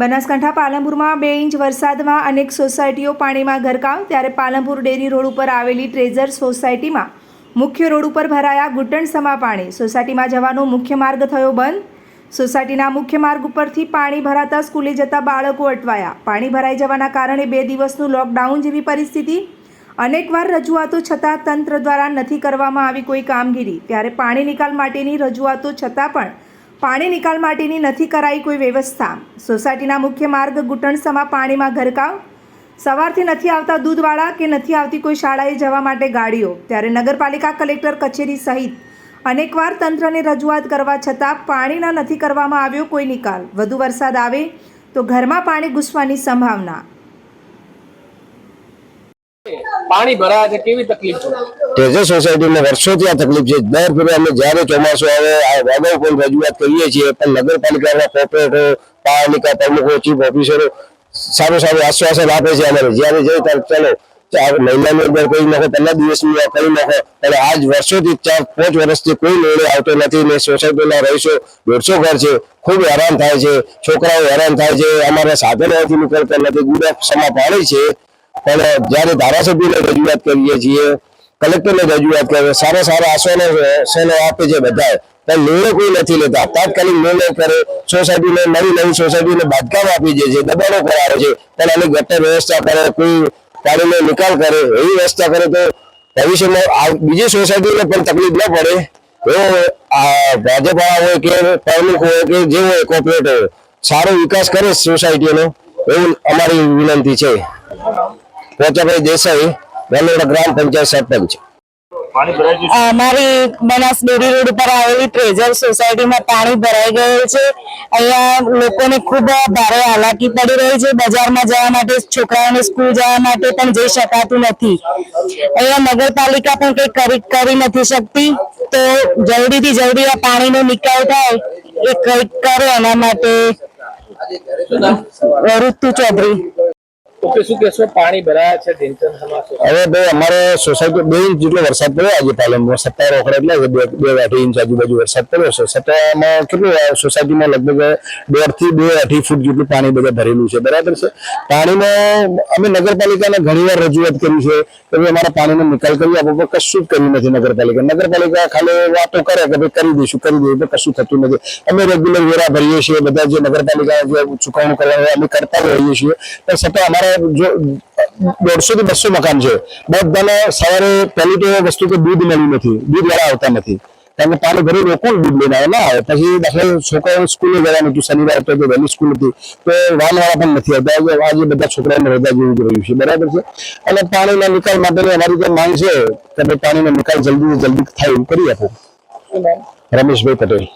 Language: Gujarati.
બનાસકાંઠા પાલનપુરમાં બે ઇંચ વરસાદમાં અનેક સોસાયટીઓ પાણીમાં ગરકાવ, ત્યારે પાલનપુર ડેરી રોડ ઉપર આવેલી ટ્રેઝર સોસાયટીમાં મુખ્ય રોડ ઉપર ભરાયા ઘૂંટણસમા પાણી. સોસાયટીમાં જવાનો મુખ્ય માર્ગ થયો બંધ. સોસાયટીના મુખ્ય માર્ગ ઉપરથી પાણી ભરાતા સ્કૂલે જતા બાળકો અટવાયા. પાણી ભરાઈ જવાના કારણે બે દિવસનું લોકડાઉન જેવી પરિસ્થિતિ. અનેકવાર રજૂઆતો છતાં તંત્ર દ્વારા નથી કરવામાં આવી કોઈ કામગીરી. ત્યારે પાણી નિકાલ માટેની રજૂઆતો છતાં પણ પાણી નિકાલ માટેની નથી કરાઈ કોઈ વ્યવસ્થા. સોસાયટીના મુખ્ય માર્ગ ઘૂંટણસમા પાણીમાં ગરકાવ સવારથી નથી આવતા દૂધવાળા કે નથી આવતી કોઈ શાળાએ જવા માટે ગાડીઓ. ત્યારે નગરપાલિકા કલેક્ટર કચેરી સહિત અનેકવાર તંત્રને રજૂઆત કરવા છતાં પાણીના નથી કરવામાં આવ્યો કોઈ નિકાલ. વધુ વરસાદ આવે તો ઘરમાં પાણી ઘૂસવાની સંભાવના. પાણી ભરાયા છે, કેવી તકલીફ તેજસ સોસાયટીને વર્ષોથી આ તકલીફ છે. દર ફેરે અમે જ્યારે ચોમાસું આવે, આ વાદળ પણ રજૂઆત કરીએ છીએ, પણ નગરપાલિકાના કોર્પોરેટરો, પાલિકા પ્રમુખો, ચીફ ઓફિસરો સારું સારું આશ્વાસન આપે છે અમારે. જ્યારે જઈએ ત્યારે ચલો મહિનાની અંદર કરી નાખો પહેલા દિવસની કરી નાખો અને આજ વર્ષોથી ચાર, પાંચ વર્ષથી કોઈ નિર્ણય આવતો નથી. ને સોસાયટીના રહીશો દોઢસો ઘર છે, ખૂબ હેરાન થાય છે, છોકરાઓ હેરાન થાય છે, અમારા સાધનોથી નીકળતા નથી. ગુડા સમા પાડે છે, પણ જ્યારે ધારાસભ્યને રજૂઆત કરીએ છીએ કલેક્ટરને રજૂઆત કરે સારા સારા આશ્વાસનો આપે છે બધા પણ નિર્ણય કોઈ નથી લેતા. તાત્કાલિક નિર્ણય કરે. સોસાયટીને નવી નવી સોસાયટીને બાંધકામ આપી દે છે. દબાણો કરાવે છે. પણ આની ગટર વ્યવસ્થા કરે, કોઈ પાણીનો નિકાલ કરે, એવી વ્યવસ્થા કરે તો ભવિષ્યમાં બીજી સોસાયટીને પણ તકલીફ ન પડે. એવો ભાજપા હોય કે પ્રમુખ હોય કે જે હોય કોર્પોરેટ હોય, સારો વિકાસ કરે સોસાયટીનો. એવું અમારી વિનંતી છે. પોચાભાઈ દેસાઈ વેલોડા ગ્રામ પંચાયત સરપંચ પાણી ભરાઈ ગયું અમારી બનાસ ડેરી રોડ ઉપર આવેલી ટ્રેઝર સોસાયટીમાં પાણી ભરાઈ ગયેલ છે. અહીંયા લોકોને ખૂબ ભારે હાલાકી પડી રહી છે. બજારમાં જવા માટે છોકરાઓને સ્કૂલ જવા માટે પણ જઈ શકાતું નથી. અહીંયા નગરપાલિકા પણ કંઈ કરી કરી નથી શકતી. તો જલ્દીથી જલ્દી આ પાણીનો નિકાલ થાય એ કંઈક કરે એના માટે. ઋતુ ચૌધરી. ઓકે શું કહેશો, પાણી હવે ભાઈ અમારે સોસાયટી બે જેટલો વરસાદ પડ્યો આજે પાલનમાં સત્તર રોકડા એટલે બે બે અઢી ઇંચ આજુબાજુ વરસાદ પડ્યો છે. સત્તામાં કેટલું સોસાયટીમાં લગભગ દોઢ બે અઢી ફૂટ જેટલું પાણી બધા ભરેલું છે. બરાબર છે? પાણીમાં અમે નગરપાલિકાને ઘણીવાર રજૂઆત કરી છે કે અમારા પાણીનો નિકાલ કરી આપો, પણ કશું જ કર્યું નથી નગરપાલિકા. નગરપાલિકા ખાલી વાતો કરે કે ભાઈ કરી દઈશું કરી દઈશું કશું થતું નથી. અમે રેગ્યુલર વેરા ભરીએ છીએ, બધા જે નગરપાલિકા જે ચુકવણું કરવાનું અમે કરતા રહીએ છીએ. પણ છતાં અમારા જો દોઢસો થી બસો મકાન છે. બધાને સવારે પહેલી તો વસ્તુ કે દૂધ મળ્યું નથી. દૂધ વાળા આવતા નથી. કારણ કે પાણી ભરીને રોકું દૂધ લઈને આવે? ના આવે. પછી દાખલા છોકરાઓ સ્કૂલે જવાનું હતું શનિવાર તો વહેલી સ્કૂલ હતી. તો વાનવાળા પણ નથી આવતા. આજે બધા છોકરાઓને રજા જેવું જ રહ્યું છે. બરાબર છે? અને પાણીના નિકાલ માટેની અમારી જે માંગ છે કે પાણીનો નિકાલ જલ્દી જલ્દી થાય એવું કરી આપો. રમેશભાઈ પટેલ.